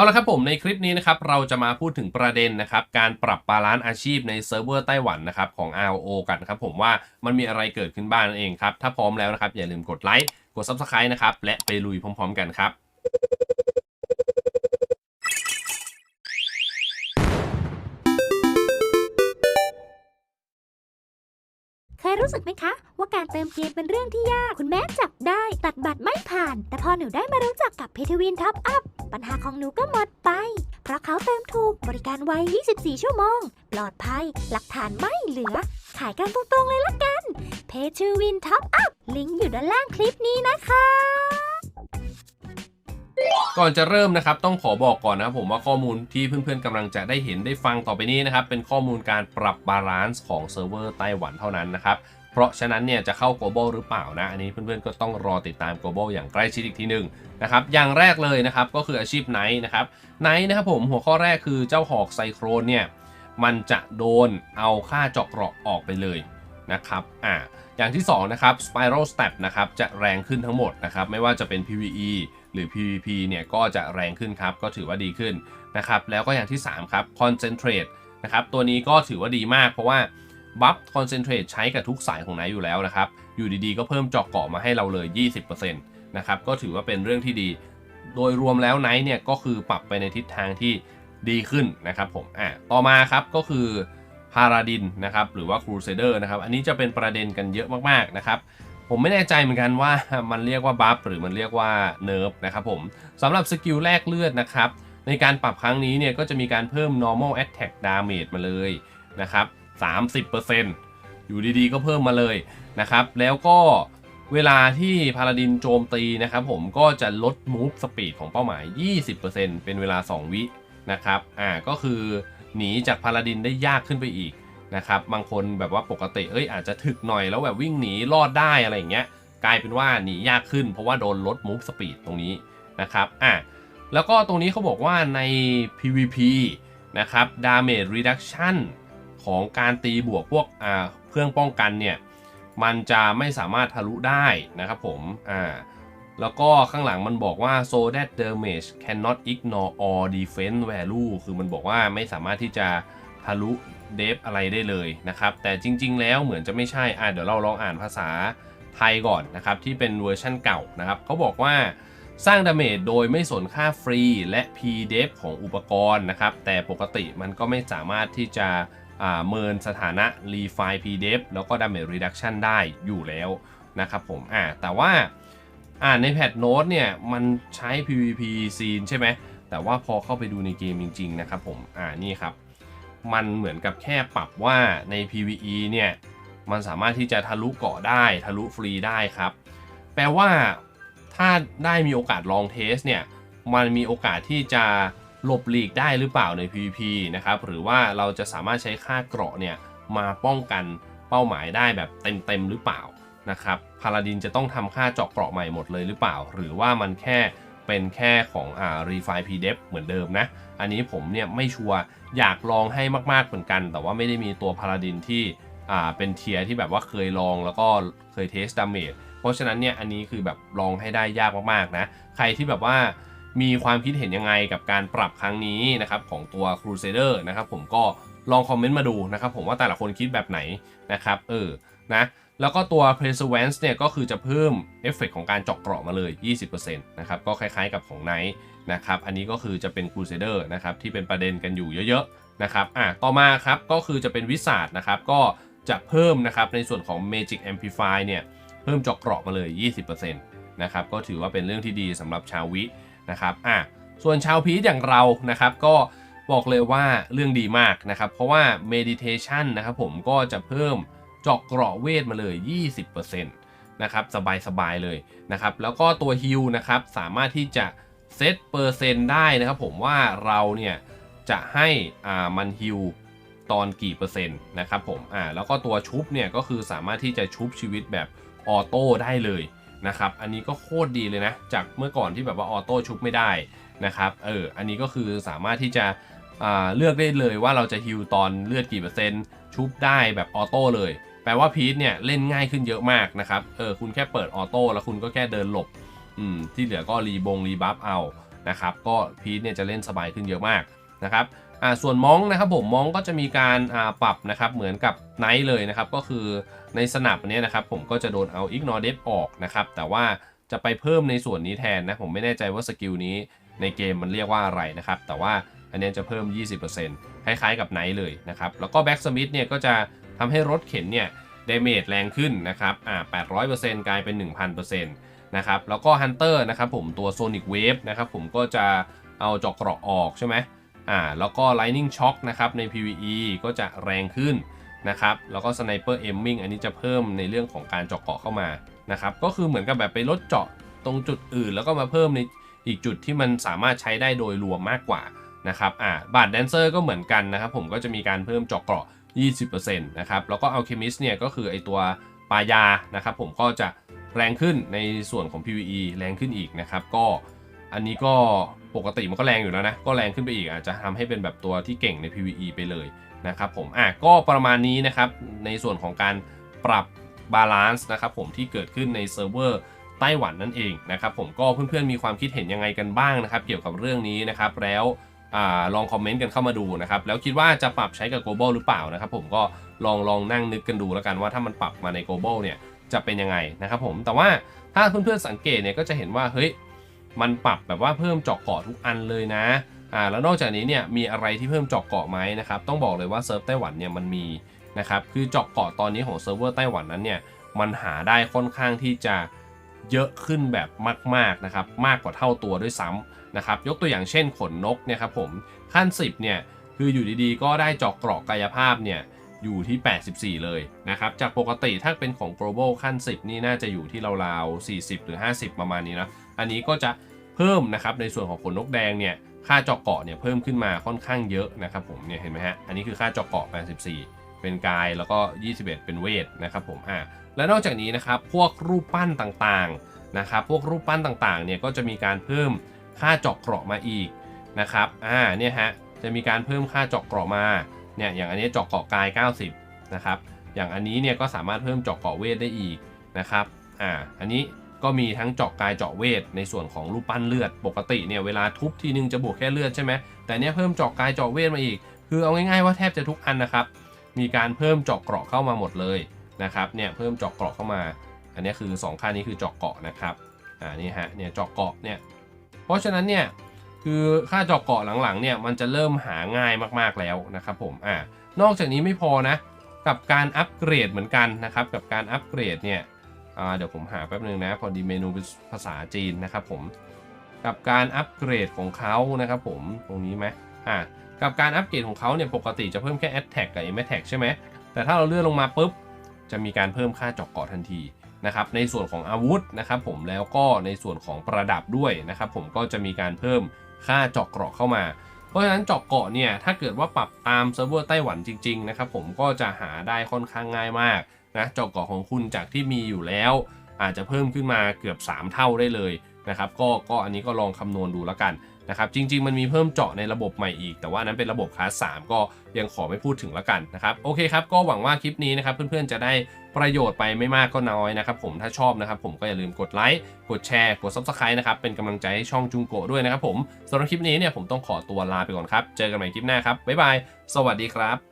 เอาละครับผมในคลิปนี้นะครับเราจะมาพูดถึงประเด็นนะครับการปรับบาลานซ์อาชีพในเซิร์ฟเวอร์ไต้หวันนะครับของ RO กันครับผมว่ามันมีอะไรเกิดขึ้นบ้างนั่นเองครับ ถ้าพร้อมแล้วนะครับอย่าลืมกดไลค์กด Subscribe นะครับและไปลุยพร้อม ๆ กันครับเคยรู้สึกไหมคะ ว่าการเติมเกมเป็นเรื่องที่ยาก คุณแม่จับได้ ตัดบัตรไม่ผ่าน แต่พอหนูได้มารู้จักกับเพทวินท็อปอัพ ปัญหาของหนูก็หมดไป เพราะเขาเติมถูกบริการไว 24 ชั่วโมง ปลอดภัย หลักฐานไม่เหลือ ขายกันตรงๆเลยละกัน เพทวินท็อปอัพ ลิงก์อยู่ด้านล่างคลิปนี้นะคะก่อนจะเริ่มนะครับต้องขอบอกก่อนนะครับผมว่าข้อมูลที่เพื่อนๆกำลังจะได้เห็นได้ฟังต่อไปนี้นะครับเป็นข้อมูลการปรับบาลานซ์ของเซิร์ฟเวอร์ไต้หวันเท่านั้นนะครับ เพราะฉะนั้นเนี่ยจะเข้า global หรือเปล่านะ อันนี้เพื่อนๆก็ต้องรอติดตาม global อย่างใกล้ชิดอีกทีหนึ่งนะครับอย่างแรกเลยนะครับก็คืออาชีพไนท์นะครับไนท์นะครับผมหัวข้อแรกคือเจ้าหอกไซโครนเนี่ยมันจะโดนเอาค่าเจาะเกราะออกไปเลยนะครับอ่าอย่างที่สองนะครับ Spiral Step นะครับจะแรงขึ้นทั้งหมดนะครับไม่ว่าจะเป็น PVE หรือ PVP เนี่ยก็จะแรงขึ้นครับก็ถือว่าดีขึ้นนะครับแล้วก็อย่างที่3ครับ Concentrate นะครับตัวนี้ก็ถือว่าดีมากเพราะว่า บัฟ Concentrate ใช้กับทุกสายของไนท์อยู่แล้วนะครับ อยู่ดีๆ ก็เพิ่มจาะเกาะมาให้เราเลย 20%นะครับ ก็ถือว่าเป็นเรื่องที่ดี โดยรวมแล้วไนท์เนี่ยก็คือปรับไปในทิศทางที่ดีขึ้นนะครับผม อะ ต่อมาครับก็คือพาราดินนะครับหรือว่า Crusader นะครับ อันนี้จะเป็นประเด็นกันเยอะมากๆนะครับ ผมไม่แน่ใจเหมือนกันว่ามันเรียกว่าบัฟหรือมันเรียกว่าเนิร์ฟนะครับผมสำหรับสกิลแลกเลือดนะครับในการปรับครั้งนี้เนี่ยก็จะมีการเพิ่ม normal attack damage มาเลยนะครับ 30%อยู่ดีๆก็เพิ่มมาเลยนะครับ แล้วก็เวลาที่พาราดินโจมตีนะครับผมก็จะลด move speed ของเป้าหมาย 20%เป็นเวลา 2 วินะครับอ่าก็คือหนีจากพาราดินได้ยากขึ้นไปอีกนะครับบางคนแบบว่าปกติเอ้ยอาจจะถึกหน่อยแล้วแบบวิ่งหนีรอดได้อะไรอย่างเงี้ยกลายเป็นว่าหนียากขึ้นเพราะว่าโดนลด move speed ตรงนี้นะครับอะแล้วก็ตรงนี้เขาบอกว่าใน PVP นะครับ damage reduction ของการตีบวกพวกอ่าเครื่องป้องกันเนี่ยมันจะไม่สามารถทะลุได้นะครับผมอ่าแล้วก็ข้างหลังมันบอกว่า so that damage cannot ignore all defense value คือมันบอกว่าไม่สามารถที่จะทะลุเดฟอะไรได้เลยนะครับ แต่จริง ๆ แล้วเหมือนจะไม่ใช่อ่าเดี๋ยวเราลองอ่านภาษาไทยก่อนนะครับ ที่เป็นเวอร์ชั่นเก่านะครับเขาบอกว่าสร้างดาเมจโดยไม่สนค่าฟรีและ P-def ของอุปกรณ์นะครับ แต่ปกติมันก็ไม่สามารถที่จะ เมินสถานะ refine PDF แล้วก็ damage reduction ได้อยู่แล้วนะครับผมอ่าแต่ว่าอ่าในแพทโน้ตเนี่ยมันใช้ PVP scene ใช่ไหมแต่ว่าพอเข้าไปดูในเกมจริง ๆ นะครับผมอ่านี่ครับ มันเหมือนกับแค่ปรับว่าใน PVE เนี่ยมันสามารถที่จะทะลุเกาะได้ทะลุฟรีได้ครับ แปลว่าถ้าได้มีโอกาสลองเทสเนี่ยมันมีโอกาสที่จะ หลบหลีกได้หรือเปล่าใน PVP นะครับหรือว่าเราจะสามารถใช้ค่าเกราะเนี่ยมาป้องกันเป้าหมายได้แบบเต็มๆหรือเปล่านะครับพาราดินจะต้องทำค่าเจาะเกราะใหม่หมดเลยหรือเปล่า หรือว่ามันแค่เป็นแค่ของอ่า refine pdef เหมือนเดิมนะ อันนี้ผมเนี่ยไม่ชัวร์อยากลองให้มากๆเหมือนกัน แต่ว่าไม่ได้มีตัวพาราดินที่อ่าเป็นเทียร์ที่แบบว่าเคยลองแล้วก็เคยเทสดาเมจเพราะฉะนั้นเนี่ยอันนี้คือแบบลองให้ได้ยากมากๆนะ ใครที่แบบว่า มีความคิดเห็นยังไงกับการปรับครั้งนี้นะครับของตัว Crusader นะครับผมก็ลองคอมเมนต์มาดูนะครับผมว่าแต่ละคนคิดแบบไหนนะครับเออนะแล้วก็ตัว Perseverance เนี่ยก็คือจะเพิ่มเอฟเฟกของการเจาะเกราะมาเลย 20%นะครับก็คล้ายๆกับของ Knight นะครับอันนี้ก็คือจะเป็น Crusader นะครับที่เป็นประเด็นกันอยู่เยอะๆนะครับอะต่อมาครับก็คือจะเป็นวิสาดนะครับก็จะเพิ่มนะครับในส่วนของ Magic Amplify เนี่ยเพิ่มเจาะเกราะมาเลย 20%นะครับก็ถือว่าเป็นเรื่องที่ดีสำหรับชาววิ นะครับอะส่วนชาวพีชอย่างเรานะครับก็บอกเลยว่าเรื่องดีมากนะครับ เพราะว่า Meditation นะครับผมก็จะเพิ่มเจาะเกราะเวทมาเลย 20%นะครับสบายๆเลยนะครับ แล้วก็ตัวฮิลนะครับสามารถที่จะเซตเปอร์เซ็นต์ได้นะครับผมว่าเราเนี่ยจะให้อ่ามันฮิลตอนกี่เปอร์เซ็นต์นะครับผมอ่าแล้วก็ตัวชุบเนี่ยก็คือสามารถที่จะชุบชีวิตแบบออโต้ได้เลย นะครับ อันนี้ก็โคตรดีเลยนะ จากเมื่อก่อนที่แบบว่าออโต้ชุบไม่ได้นะครับ เออ อันนี้ก็คือสามารถที่จะเลือกได้เลยว่าเราจะฮิลตอนเลือดกี่เปอร์เซ็นต์ชุบได้แบบออโต้เลย แปลว่าพีทเนี่ยเล่นง่ายขึ้นเยอะมากนะครับ เออคุณแค่เปิดออโต้แล้วคุณก็แค่เดินหลบ อืมที่เหลือก็รีบงรีบัฟเอานะครับ ก็พีทเนี่ยจะเล่นสบายขึ้นเยอะมากนะครับ อ่าส่วนมองนะครับผมมองก็จะมีการอ่าปรับนะครับเหมือนกับไนท์เลยนะครับก็คือในสนับเนี้ยนะครับผมก็จะโดนเอา ignore depth ออกนะครับแต่ว่าจะไปเพิ่มในส่วนนี้แทนนะผมไม่แน่ใจว่าสกิลนี้ในเกมมันเรียกว่าอะไรนะครับแต่ว่าอันเนี้ยจะเพิ่ม 20%คล้ายๆกับไนท์เลยนะครับแล้วก็แบ็กสมิธเนี่ยก็จะทำให้รถเข็นเนี่ยเดเมจแรงขึ้นนะครับอ่า800%กลายเป็น 1,000%นะครับแล้วก็ฮันเตอร์นะครับผมตัว Sonic Wave นะครับผมก็จะเอาจอกเกราะออกใช่ไหม อ่าแล้วก็ Lightning Shock นะครับใน PVE ก็จะแรงขึ้นนะครับแล้วก็ Sniper Aiming อันนี้จะเพิ่มในเรื่องของการเจาะเกาะเข้ามานะครับก็คือเหมือนกับแบบไปลดเจาะตรงจุดอื่น แล้วก็มาเพิ่มในอีกจุดที่มันสามารถใช้ได้โดยรวมมากกว่านะครับอ่าบาดแดนเซอร์ก็เหมือนกันนะครับผมก็จะมีการเพิ่มเจาะเกราะ 20%นะครับแล้วก็ Alchemist เนี่ยก็คือไอตัวปายานะครับผมก็จะแรงขึ้นในส่วนของ PVE แรงขึ้นอีกนะครับก็ อันนี้ก็ปกติมันก็แรงอยู่แล้วนะ ก็แรงขึ้นไปอีกอาจจะทำให้เป็นแบบตัวที่เก่งใน PVE ไปเลยนะครับผมอะก็ประมาณนี้นะครับ ในส่วนของการปรับบาลานซ์นะครับผมที่เกิดขึ้นในเซิร์ฟเวอร์ไต้หวันนั่นเองนะครับผมก็เพื่อนๆมีความคิดเห็นยังไงกันบ้างนะครับ เกี่ยวกับเรื่องนี้นะครับแล้วอลองคอมเมนต์กันเข้ามาดูนะครับแล้วคิดว่าจะปรับใช้กับ global หรือเปล่านะครับผมก็ลองลองนั่งนึกกันดูแล้วกันว่าถ้ามันปรับมาใน global เนี่ยจะเป็นยังไงนะครับผมแต่ว่าถ้าเพื่อนๆสังเกตเนี่ยก็จะเห็นว่าเฮ้ย มันปรับแบบว่าเพิ่มเจาะเกาะทุกอันเลยนะอ่าแล้วนอกจากนี้เนี่ยมีอะไรที่เพิ่มเจาะเกาะไหมนะครับต้องบอกเลยว่าเซิร์ฟไต้หวันเนี่ยมันมีนะครับคือเจาะเกาะตอนนี้ของเซิร์ฟเวอร์ไต้หวันนั้นเนี่ยมันหาได้ค่อนข้างที่จะเยอะขึ้นแบบมากๆนะครับมากกว่าเท่าตัวด้วยซ้ำนะครับยกตัวอย่างเช่นขนนกเนี่ยครับผมขั้น 10เนี่ยคืออยู่ดีๆ ก็ได้เจาะเกราะกายภาพเนี่ยอยู่ที่ 84 เลยนะครับจากปกติถ้าเป็นของ global ขั้น 10 นี่น่าจะอยู่ที่ราวๆ40 หรือ 50 ประมาณนี้นะ อันนี้ก็จะเพิ่มนะครับในส่วนของขนนกแดงเนี่ยค่าจาะเกาะเนี่ยเพิ่มขึ้นมาค่อนข้างเยอะนะครับผมเนี่ยเห็นไหมฮะอันนี้คือค่าจาะเกาะ84 เป็นกายแล้วก็ 21 เป็นเวทนะครับผมอ่าและนอกจากนี้นะครับพวกรูปปั้นต่างๆนะครับพวกรูปปั้นต่างๆเนี่ยก็จะมีการเพิ่มค่าจาะเกราะมาอีกนะครับอ่าเนี่ยฮะจะมีการเพิ่มค่าจาะเกราะมาเนี่ยอย่างอันนี้จาะเกาะกาย 90นะครับอย่างอันนี้เนี่ยก็สามารถเพิ่มจาะเกาะเวทได้อีกนะครับอ่าอันนี้ ก็มีทั้งเจาะกายเจาะเวท ในส่วนของรูปปั้นเลือด ปกติเนี่ยเวลาทุบทีนึงจะบวกแค่เลือดใช่ไหมแต่เนี้ยเพิ่มเจาะกายเจาะเวทมาอีก คือเอาง่ายๆว่าแทบจะทุกอันนะครับ มีการเพิ่มเจาะเกราะเข้ามาหมดเลยนะครับ เนี่ยเพิ่มเจาะเกราะเข้ามา อันนี้คือ 2 ค่านี้คือเจาะเกราะนะครับ อ่านี่ฮะ เนี่ยเจาะเกราะเนี่ย เพราะฉะนั้นเนี่ยคือค่าเจาะเกราะหลังๆเนี่ยมันจะเริ่มหาง่ายมากๆแล้วนะครับผม อ่านอกจากนี้ไม่พอนะ กับการอัปเกรดเหมือนกันนะครับ กับการอัปเกรดเนี่ย อ่าเดี๋ยวผมหาแป๊บนึงนะ พอดีเมนูเป็นภาษาจีนนะครับผม กับการอัปเกรดของเขานะครับผม ตรงนี้ไหมอ่ากับการอัปเกรดของเขาเนี่ยปกติจะเพิ่มแค่ Attack กับ m a t a c ใช่ไหม แต่ถ้าเราเลื่อนลงมาปุ๊บ จะมีการเพิ่มค่าเจาะเกาะทันทีนะครับ ในส่วนของอาวุธนะครับผม แล้วก็ในส่วนของประดับด้วยนะครับผม ก็จะมีการเพิ่มค่าเจาะเกาะเข้ามาเพราะฉะนั้นเจาะเกาะเนี่ยถ้าเกิดว่าปรับตามเซิร์ฟเวอร์ไต้หวันจริงๆนะครับผมก็จะหาได้ค่อนข้างง่ายมาก นะเจาะเกาะของคุณจากที่มีอยู่แล้ว อาจจะเพิ่มขึ้นมาเกือบ 3 เท่าได้เลยนะครับก็ก็อันนี้ก็ลองคำนวณดูแล้วกันนะครับจริง ๆ มันมีเพิ่มเจาะในระบบใหม่อีก แต่ว่านั้นเป็นระบบคลาส3ก็ยังขอไม่พูดถึงละกันนะครับโอเคครับก็หวังว่าคลิปนี้นะครับเพื่อนๆจะได้ประโยชน์ไปไม่มากก็น้อยนะครับผมถ้าชอบนะครับผมก็อย่าลืมกดไลค์กดแชร์กด Subscribe นะครับเป็นกำลังใจให้ช่องจุงโกะด้วยนะครับผมสำหรับคลิปนี้เนี่ยผมต้องขอตัวลาไปก่อนครับเจอกันใหม่คลิปหน้าครับบ๊ายบายสวัสดีครับ